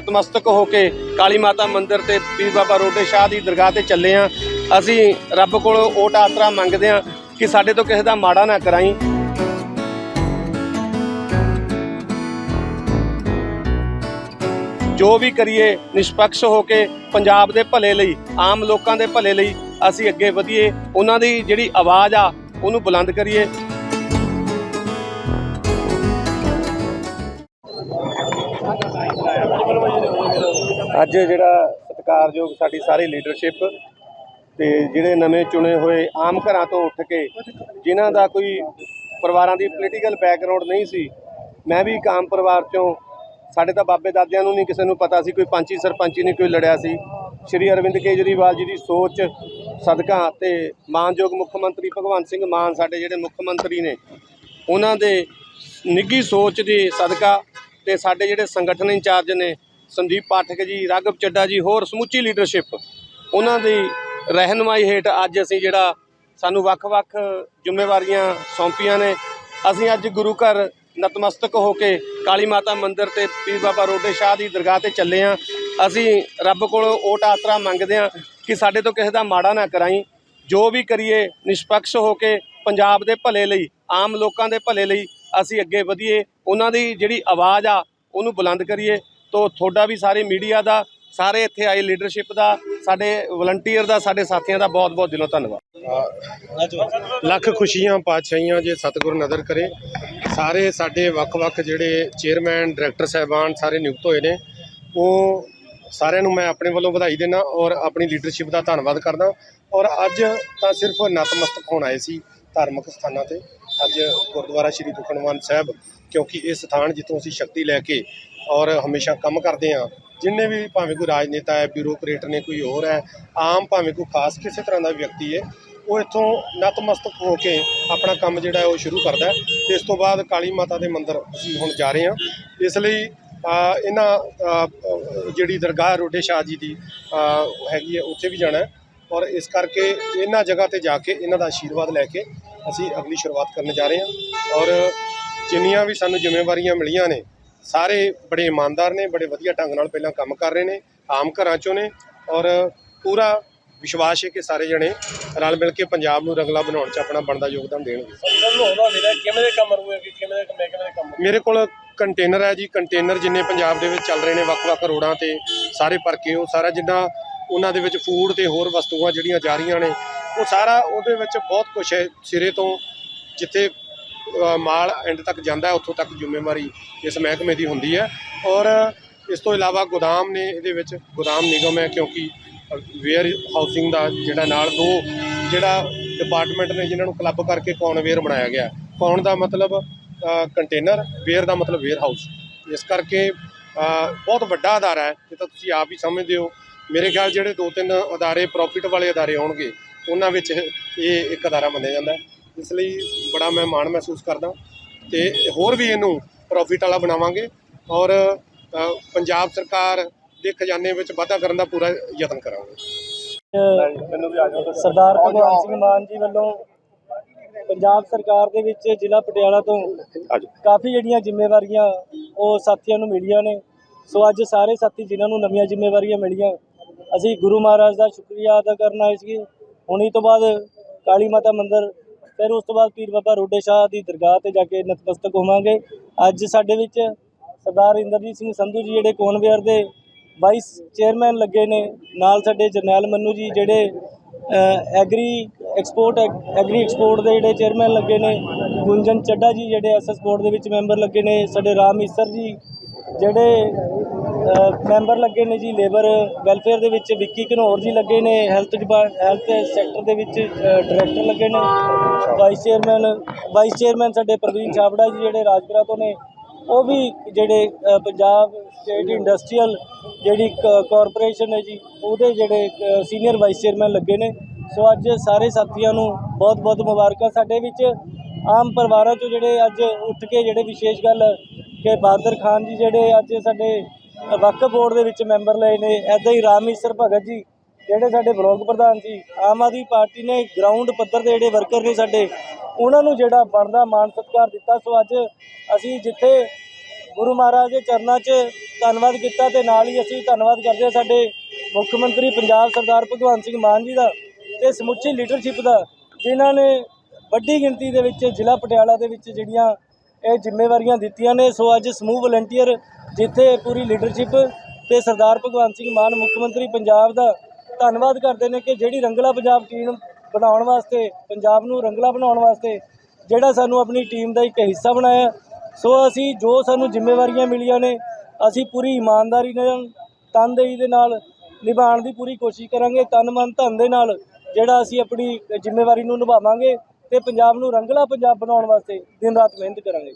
ਨਤਮਸਤਕ ਹੋ ਕੇ ਕਾਲੀ ਮਾਤਾ ਮੰਦਿਰ ਤੇ ਪੀਰ ਬਾਬਾ ਰੋਡੇ ਸ਼ਾਹ ਦੀ ਦਰਗਾਹ ਤੇ ਚੱਲੇ ਆ। ਅਸੀਂ ਰੱਬ ਕੋਲੋਂ ਓਟ ਆਸਰਾ ਮੰਗਦੇ ਆ ਕਿ ਸਾਡੇ ਤੋਂ ਕਿਸੇ ਦਾ ਮਾੜਾ ਨਾ ਕਰਾਈ। ਜੋ ਵੀ ਕਰੀਏ, ਨਿਸ਼ਪਕਸ਼ ਹੋ ਕੇ ਪੰਜਾਬ ਦੇ ਭਲੇ ਲਈ, ਆਮ ਲੋਕਾਂ ਦੇ ਭਲੇ ਲਈ ਅਸੀਂ ਅੱਗੇ ਵਧੀਏ। ਉਹਨਾਂ ਦੀ ਜਿਹੜੀ ਆਵਾਜ਼ ਆ, ਉਹਨੂੰ ਬੁਲੰਦ ਕਰੀਏ। ਅੱਜ ਜਿਹੜਾ ਸਤਿਕਾਰਯੋਗ ਸਾਡੀ ਸਾਰੀ ਲੀਡਰਸ਼ਿਪ ਤੇ ਜਿਹੜੇ ਨਵੇਂ ਚੁਣੇ ਹੋਏ ਆਮ ਘਰਾਂ ਤੋਂ ਉੱਠ ਕੇ ਜਿਨ੍ਹਾਂ ਦਾ ਕੋਈ ਪਰਿਵਾਰਾਂ ਦੀ ਪੋਲੀਟੀਕਲ ਬੈਕਗ੍ਰਾਉਂਡ ਨਹੀਂ ਸੀ, ਮੈਂ ਵੀ ਇੱਕ ਆਮ ਪਰਿਵਾਰ ਚੋਂ ਸਾਡੇ ਤਾਂ ਬਾਬੇ ਦਾਦਿਆਂ ਨੂੰ ਨਹੀਂ ਕਿਸੇ ਨੂੰ ਪਤਾ ਸੀ, ਕੋਈ ਪੰਚੀ ਸਰਪੰਚੀ ਨਹੀਂ, ਕੋਈ ਲੜਿਆ ਸੀ। ਸ਼੍ਰੀ ਅਰਵਿੰਦ ਕੇਜਰੀਵਾਲ ਜੀ ਦੀ ਸੋਚ, ਸਦਕਾ ਤੇ ਮਾਨਯੋਗ ਮੁੱਖ ਮੰਤਰੀ ਭਗਵੰਤ ਸਿੰਘ ਮਾਨ ਸਾਡੇ ਜਿਹੜੇ ਮੁੱਖ ਮੰਤਰੀ ਨੇ, ਉਹਨਾਂ ਦੇ ਨਿੱਘੀ ਸੋਚ ਦੇ ਸਦਕਾ ਤੇ ਸਾਡੇ ਜਿਹੜੇ ਸੰਗਠਨ ਇੰਚਾਰਜ ਨੇ, ਸੰਦੀਪ ਪਾਠਕ ਜੀ, ਰਾਘਵ ਚੱਡਾ ਜੀ, ਹੋਰ ਸਮੁੱਚੀ ਲੀਡਰਸ਼ਿਪ ਉਹਨਾਂ ਦੀ ਰਹਿਨਮਾਈ ਹੇਠ ਅੱਜ ਅਸੀਂ ਜਿਹੜਾ ਸਾਨੂੰ ਵੱਖ-ਵੱਖ ਜ਼ਿੰਮੇਵਾਰੀਆਂ ਸੌਂਪੀਆਂ ਨੇ। ਅਸੀਂ ਅੱਜ ਗੁਰੂ ਘਰ ਨਤਮਸਤਕ ਹੋ ਕੇ ਕਾਲੀ ਮਾਤਾ ਮੰਦਿਰ ਤੇ ਪੀਰ ਬਾਬਾ ਰੋਡੇ ਸ਼ਾਹ ਦੀ ਦਰਗਾਹ ਤੇ ਚੱਲੇ ਆ। ਅਸੀਂ ਰੱਬ ਕੋਲੋਂ ਓਟ ਆਸਰਾ ਮੰਗਦੇ ਆ ਕਿ ਸਾਡੇ ਤੋਂ ਕਿਸੇ ਦਾ ਮਾੜਾ ਨਾ ਕਰਾਈ। ਜੋ ਵੀ ਕਰੀਏ, ਨਿਸ਼ਪਕਸ਼ ਹੋ ਕੇ ਪੰਜਾਬ ਦੇ ਭਲੇ ਲਈ, ਆਮ ਲੋਕਾਂ ਦੇ ਭਲੇ ਲਈ ਅਸੀਂ ਅੱਗੇ ਵਧੀਏ, ਉਹਨਾਂ ਦੀ ਜਿਹੜੀ ਆਵਾਜ਼ ਆ, ਉਹਨੂੰ ਬੁਲੰਦ ਕਰੀਏ। ਤੋਂ ਤੁਹਾਡਾ ਵੀ ਸਾਰੇ ਮੀਡੀਆ ਦਾ, ਸਾਰੇ ਇੱਥੇ ਆਏ ਲੀਡਰਸ਼ਿਪ ਦਾ, ਸਾਡੇ ਵਲੰਟੀਅਰ ਦਾ, ਸਾਡੇ ਸਾਥੀਆਂ ਦਾ ਬਹੁਤ ਬਹੁਤ ਦਿਲੋਂ ਧੰਨਵਾਦ। ਲੱਖ ਖੁਸ਼ੀਆਂ ਪਾਤਸ਼ਾਹੀਆਂ ਜੇ ਸਤਿਗੁਰ ਨਦਰ ਕਰੇ। ਸਾਰੇ ਸਾਡੇ ਵੱਖ-ਵੱਖ ਜਿਹੜੇ ਚੇਅਰਮੈਨ, ਡਾਇਰੈਕਟਰ ਸਾਹਿਬਾਨ ਸਾਰੇ ਨਿਯੁਕਤ ਹੋਏ ਨੇ। ਉਹ ਸਾਰਿਆਂ ਨੂੰ ਮੈਂ ਆਪਣੇ ਵੱਲੋਂ ਵਧਾਈ ਦੇਣਾ ਔਰ ਆਪਣੀ ਲੀਡਰਸ਼ਿਪ ਦਾ ਧੰਨਵਾਦ ਕਰਦਾ। ਔਰ ਅੱਜ ਤਾਂ ਸਿਰਫ ਨਤਮਸਤਕ ਹੋਣ ਆਏ ਸੀ। ਧਾਰਮਿਕ ਸਥਾਨਾਂ ਤੇ ਅੱਜ ਗੁਰਦੁਆਰਾ ਸ਼੍ਰੀ ਦੁਖਨਵਾਨ ਸਾਹਿਬ, ਕਿਉਂਕਿ ਇਹ ਸਥਾਨ ਜਿੱਥੋਂ ਅਸੀਂ ਸ਼ਕਤੀ ਲੈ ਕੇ ਔਰ ਹਮੇਸ਼ਾ ਕੰਮ ਕਰਦੇ ਹਾਂ, ਜਿੰਨੇ ਵੀ ਭਾਵੇਂ ਕੋਈ ਰਾਜਨੇਤਾ ਹੈ ਬਿਊਰੋਕਰੇਟ ਨੇ, ਕੋਈ ਹੋਰ ਹੈ, ਆਮ ਭਾਵੇਂ ਕੋਈ ਖਾਸ ਕਿਸੇ ਤਰ੍ਹਾਂ ਦਾ ਵਿਅਕਤੀ ਹੈ, ਉਹ ਇੱਥੋਂ ਨਤਮਸਤਕ ਹੋ ਕੇ ਆਪਣਾ ਕੰਮ ਜਿਹੜਾ ਉਹ ਸ਼ੁਰੂ ਕਰਦਾ ਤੇ ਇਸ ਤੋਂ ਬਾਅਦ ਕਾਲੀ ਮਾਤਾ ਦੇ ਮੰਦਿਰ ਅਸੀਂ ਹੁਣ ਜਾ ਰਹੇ ਹਾਂ। ਇਸ ਲਈ ਇਹਨਾਂ ਜਿਹੜੀ ਦਰਗਾਹ ਰੋਡੇ ਸ਼ਾਹ ਜੀ ਦੀ ਹੈਗੀ ਹੈ, ਉੱਥੇ ਵੀ ਜਾਣਾ ਔਰ ਇਸ ਕਰਕੇ ਇਹਨਾਂ ਜਗ੍ਹਾ ਤੇ ਜਾ ਕੇ ਇਹਨਾਂ ਦਾ ਆਸ਼ੀਰਵਾਦ ਲੈ ਕੇ ਅਸੀਂ ਅਗਲੀ ਸ਼ੁਰੂਆਤ ਕਰਨ ਜਾ ਰਹੇ ਹਾਂ। ਔਰ ਜਿੰਨੀਆਂ ਵੀ ਸਾਨੂੰ ਜ਼ਿੰਮੇਵਾਰੀਆਂ ਮਿਲੀਆਂ ਨੇ ਸਾਰੇ ਬੜੇ ਇਮਾਨਦਾਰ ਨੇ ਬੜੇ ਵਧੀਆ ਢੰਗ ਨਾਲ ਪਹਿਲਾਂ ਕੰਮ ਕਰ ਰਹੇ ਨੇ ਆਮ ਘਰਾਂ ਚੋਂ ਨੇ ਔਰ ਪੂਰਾ ਵਿਸ਼ਵਾਸ ਹੈ ਕਿ ਸਾਰੇ ਜਣੇ ਰਲ ਮਿਲ ਕੇ ਪੰਜਾਬ ਨੂੰ ਰੰਗਲਾ ਬਣਾਉਣ 'ਚ ਆਪਣਾ ਬਣਦਾ ਯੋਗਦਾਨ ਦੇਣਗੇ। ਮੇਰਾ ਕੋਲ ਕੰਟੇਨਰ ਹੈ ਜੀ ਕੰਟੇਨਰ ਜਿੰਨੇ ਪੰਜਾਬ ਦੇ ਵਿੱਚ ਚੱਲ ਰਹੇ ਨੇ ਵੱਖ-ਵੱਖ ਰੋਡਾਂ ਤੇ ਸਾਰੇ ਭਰ ਕੇ ਉਹ ਸਾਰਾ ਜਿੰਨਾ ਉਹਨਾਂ ਦੇ ਵਿੱਚ ਫੂਡ ਤੇ ਹੋਰ ਵਸਤੂਆਂ ਜਿਹੜੀਆਂ ਜਾ ਰਹੀਆਂ ਨੇ, ਉਹ ਸਾਰਾ ਉਹਦੇ ਵਿੱਚ ਬਹੁਤ ਕੁਝ ਹੈ। ਸਿਰੇ ਤੋਂ ਜਿੱਥੇ ਮਾਲ ਐਂਡ ਤੱਕ ਜਾਂਦਾ ਉੱਥੋਂ ਤੱਕ ਜ਼ਿੰਮੇਵਾਰੀ ਇਸ ਮਹਿਕਮੇ ਦੀ ਹੁੰਦੀ ਹੈ। ਔਰ ਇਸ ਤੋਂ ਇਲਾਵਾ ਗੋਦਾਮ ਨੇ ਇਹਦੇ ਵਿੱਚ, ਗੋਦਾਮ ਨਿਗਮ ਹੈ ਕਿਉਂਕਿ ਵੇਅਰ ਹਾਊਸਿੰਗ ਦਾ ਜਿਹੜਾ ਨਾਲ ਦੋ ਜਿਹੜਾ ਡਿਪਾਰਟਮੈਂਟ ਨੇ ਜਿਨ੍ਹਾਂ ਨੂੰ ਕਲੱਬ ਕਰਕੇ ਕੌਣ ਵੇਅਰ ਬਣਾਇਆ ਗਿਆ। ਕੌਣ ਦਾ ਮਤਲਬ ਕੰਟੇਨਰ ਵੇਅਰ ਦਾ ਮਤਲਬ ਵੇਅਰ ਹਾਊਸ ਇਸ ਕਰਕੇ ਬਹੁਤ ਵੱਡਾ ਅਦਾਰਾ ਹੈ। ਇਹ ਤਾਂ ਤੁਸੀਂ ਆਪ ਹੀ ਸਮਝਦੇ ਹੋ ਮੇਰੇ ਖਿਆਲ ਜਿਹੜੇ ਦੋ ਤਿੰਨ ਅਦਾਰੇ ਪ੍ਰੋਫਿਟ ਵਾਲੇ ਅਦਾਰੇ ਹੋਣਗੇ ਉਹਨਾਂ ਵਿੱਚ ਇਹ ਇੱਕ ਅਦਾਰਾ ਮੰਨਿਆ ਜਾਂਦਾ ਇਸ ਲਈ ਬੜਾ ਮੈਂ ਮਾਣ ਮਹਿਸੂਸ ਕਰਦਾ ਤੇ ਹੋਰ ਵੀ ਇਹਨੂੰ ਪ੍ਰੋਫਿਟ ਵਾਲਾ ਬਣਾਵਾਂਗੇ ਔਰ ਪੰਜਾਬ ਸਰਕਾਰ ਦੇ ਖਜ਼ਾਨੇ ਵਿੱਚ ਵਾਧਾ ਕਰਨ ਦਾ ਪੂਰਾ ਯਤਨ ਕਰਾਂਗੇ। ਮੈਨੂੰ ਵੀ ਆ ਜਾਓ ਸਰਦਾਰ ਭਗਵੰਤ ਸਿੰਘ ਮਾਨ ਜੀ ਵੱਲੋਂ ਪੰਜਾਬ ਸਰਕਾਰ ਦੇ ਵਿੱਚ ਜ਼ਿਲ੍ਹਾ ਪਟਿਆਲਾ ਤੋਂ ਕਾਫੀ ਜਿਹੜੀਆਂ ਜ਼ਿੰਮੇਵਾਰੀਆਂ ਉਹ ਸਾਥੀਆਂ ਨੂੰ ਮਿਲੀਆਂ ਨੇ। ਸੋ ਅੱਜ ਸਾਰੇ ਸਾਥੀ ਜਿਨ੍ਹਾਂ ਨੂੰ ਨਵੀਆਂ ਜ਼ਿੰਮੇਵਾਰੀਆਂ ਮਿਲੀਆਂ ਅਸੀਂ ਗੁਰੂ ਮਹਾਰਾਜ ਦਾ ਸ਼ੁਕਰੀਆ ਅਦਾ ਕਰਨ ਆਏ ਸੀ ਹੁਣੀ ਤੋਂ ਬਾਅਦ ਕਾਲੀ ਮਾਤਾ ਮੰਦਿਰ, ਫਿਰ ਉਸ ਤੋਂ ਬਾਅਦ ਪੀਰ ਬਾਬਾ ਰੋਡੇ ਸ਼ਾਹ ਦੀ ਦਰਗਾਹ ਤੇ ਜਾ ਕੇ ਨਤਮਸਤਕ ਹੋਵਾਂਗੇ। ਅੱਜ ਸਾਡੇ ਵਿੱਚ ਸਰਦਾਰ ਇੰਦਰਜੀਤ ਸਿੰਘ ਸੰਧੂ ਜੀ ਜਿਹੜੇ ਕੌਨਵੇਅਰ ਦੇ ਵਾਈਸ ਚੇਅਰਮੈਨ ਲੱਗੇ ਨੇ, ਨਾਲ ਸਾਡੇ ਜਰਨੈਲ ਮੰਨੂ ਜੀ ਜਿਹੜੇ ਐਗਰੀ ਐਕਸਪੋਰਟ ਐਗਰੀ ਐਕਸਪੋਰਟ ਦੇ ਜਿਹੜੇ ਚੇਅਰਮੈਨ ਲੱਗੇ ਨੇ, ਗੁੰਜਨ ਚੱਡਾ ਜੀ ਜਿਹੜੇ ਐਸਐਸ ਬੋਰਡ ਦੇ ਵਿੱਚ ਮੈਂਬਰ ਲੱਗੇ ਨੇ, ਸਾਡੇ ਰਾਮ ਈਸਰ ਜੀ ਜਿਹੜੇ ਮੈਂਬਰ ਲੱਗੇ ਨੇ ਜੀ, ਲੇਬਰ, ਵੈਲਫੇਅਰ ਦੇ ਵਿੱਚ ਵਿੱਕੀ ਘਨੌਰ ਜੀ ਲੱਗੇ ਨੇ, ਹੈਲਥ ਡਿਪਾਰਟ, ਹੈਲਥ ਸੈਕਟਰ ਦੇ ਵਿੱਚ ਡਾਇਰੈਕਟਰ ਲੱਗੇ ਨੇ, ਵਾਈਸ ਚੇਅਰਮੈਨ ਵਾਈਸ ਚੇਅਰਮੈਨ ਸਾਡੇ ਪ੍ਰਵੀਨ ਛਾਬੜਾ ਜੀ ਜਿਹੜੇ ਰਾਜਪੁਰਾ ਤੋਂ ਨੇ, ਉਹ ਵੀ ਜਿਹੜੇ ਪੰਜਾਬ ਸਟੇਟ ਇੰਡਸਟਰੀਅਲ ਜਿਹੜੀ ਕਾਰਪੋਰੇਸ਼ਨ ਹੈ ਜੀ, ਉਹਦੇ ਜਿਹੜੇ ਸੀਨੀਅਰ ਵਾਈਸ ਚੇਅਰਮੈਨ ਲੱਗੇ ਨੇ। ਸੋ ਅੱਜ ਸਾਰੇ ਸਾਥੀਆਂ ਨੂੰ ਬਹੁਤ ਬਹੁਤ ਮੁਬਾਰਕਾਂ। ਸਾਡੇ ਵਿੱਚ ਆਮ ਪਰਿਵਾਰਾਂ ਚੋਂ ਜਿਹੜੇ ਅੱਜ ਉੱਠ ਕੇ ਜਿਹੜੇ ਵਿਸ਼ੇਸ਼ ਗੱਲ, ਕਿ ਬਹਾਦਰ ਖਾਨ ਜੀ ਜਿਹੜੇ ਅੱਜ ਸਾਡੇ ਵਕਫ ਬੋਰਡ ਦੇ ਵਿੱਚ ਮੈਂਬਰ ਲਏ ਨੇ। ਐਦਾਂ ਹੀ ਰਾਮੇਸ਼ਰ ਭਗਤ ਜੀ, ਜਿਹੜੇ ਸਾਡੇ ਬਲਾਕ ਪ੍ਰਧਾਨ ਸੀ ਆਮ ਆਦਮੀ ਪਾਰਟੀ ਨੇ ਗਰਾਊਂਡ ਪੱਧਰ ਦੇ ਜਿਹੜੇ ਵਰਕਰ ਨੇ ਸਾਡੇ, ਉਹਨਾਂ ਨੂੰ ਜਿਹੜਾ ਬਣਦਾ ਮਾਣ ਸਤਿਕਾਰ ਦਿੱਤਾ। ਸੋ ਅੱਜ ਅਸੀਂ ਜਿੱਥੇ ਗੁਰੂ ਮਹਾਰਾਜ ਦੇ ਚਰਨਾਂ 'ਚ ਧੰਨਵਾਦ ਕੀਤਾ ਤੇ ਨਾਲ ਹੀ ਅਸੀਂ ਧੰਨਵਾਦ ਕਰਦੇ ਹਾਂ ਸਾਡੇ ਮੁੱਖ ਮੰਤਰੀ ਪੰਜਾਬ ਸਰਦਾਰ ਭਗਵੰਤ ਸਿੰਘ ਮਾਨ ਜੀ ਦਾ ਤੇ ਸਮੁੱਚੀ ਲੀਡਰਸ਼ਿਪ ਦਾ, ਜਿਨ੍ਹਾਂ ਨੇ ਵੱਡੀ ਗਿਣਤੀ ਦੇ ਵਿੱਚ ਜ਼ਿਲ੍ਹਾ ਪਟਿਆਲਾ ਦੇ ਵਿੱਚ ਜਿਹੜੀਆਂ ਇਹ ਜ਼ਿੰਮੇਵਾਰੀਆਂ ਦਿੱਤੀਆਂ ਨੇ। ਸੋ ਅੱਜ ਸਮੂਹ ਵਲੰਟੀਅਰ ਜਿੱਥੇ ਪੂਰੀ ਲੀਡਰਸ਼ਿਪ ਤੇ ਸਰਦਾਰ ਭਗਵੰਤ ਸਿੰਘ ਮਾਨ, ਮੁੱਖ ਮੰਤਰੀ ਪੰਜਾਬ ਦਾ ਧੰਨਵਾਦ ਕਰਦੇ ਨੇ ਕਿ ਜਿਹੜੀ ਰੰਗਲਾ ਪੰਜਾਬ ਟੀਮ ਬਣਾਉਣ ਵਾਸਤੇ, ਪੰਜਾਬ ਨੂੰ ਰੰਗਲਾ ਬਣਾਉਣ ਵਾਸਤੇ ਜਿਹੜਾ ਸਾਨੂੰ ਆਪਣੀ ਟੀਮ ਦਾ ਇੱਕ ਹਿੱਸਾ ਬਣਾਇਆ। ਸੋ ਅਸੀਂ ਜੋ ਸਾਨੂੰ ਜ਼ਿੰਮੇਵਾਰੀਆਂ ਮਿਲੀਆਂ ਨੇ, ਅਸੀਂ ਪੂਰੀ ਇਮਾਨਦਾਰੀ ਨਾਲ ਤਨਦੇਹੀ ਦੇ ਨਾਲ ਨਿਭਾਉਣ ਦੀ ਪੂਰੀ ਕੋਸ਼ਿਸ਼ ਕਰਾਂਗੇ। ਤਨ ਮਨ ਧਨ ਦੇ ਨਾਲ ਜਿਹੜਾ ਅਸੀਂ ਆਪਣੀ ਜ਼ਿੰਮੇਵਾਰੀ ਨੂੰ ਨਿਭਾਵਾਂਗੇ। ਤੇ ਪੰਜਾਬ ਨੂੰ ਰੰਗਲਾ ਪੰਜਾਬ ਬਣਾਉਣ ਵਾਸਤੇ ਦਿਨ ਰਾਤ ਮਿਹਨਤ ਕਰਾਂਗੇ।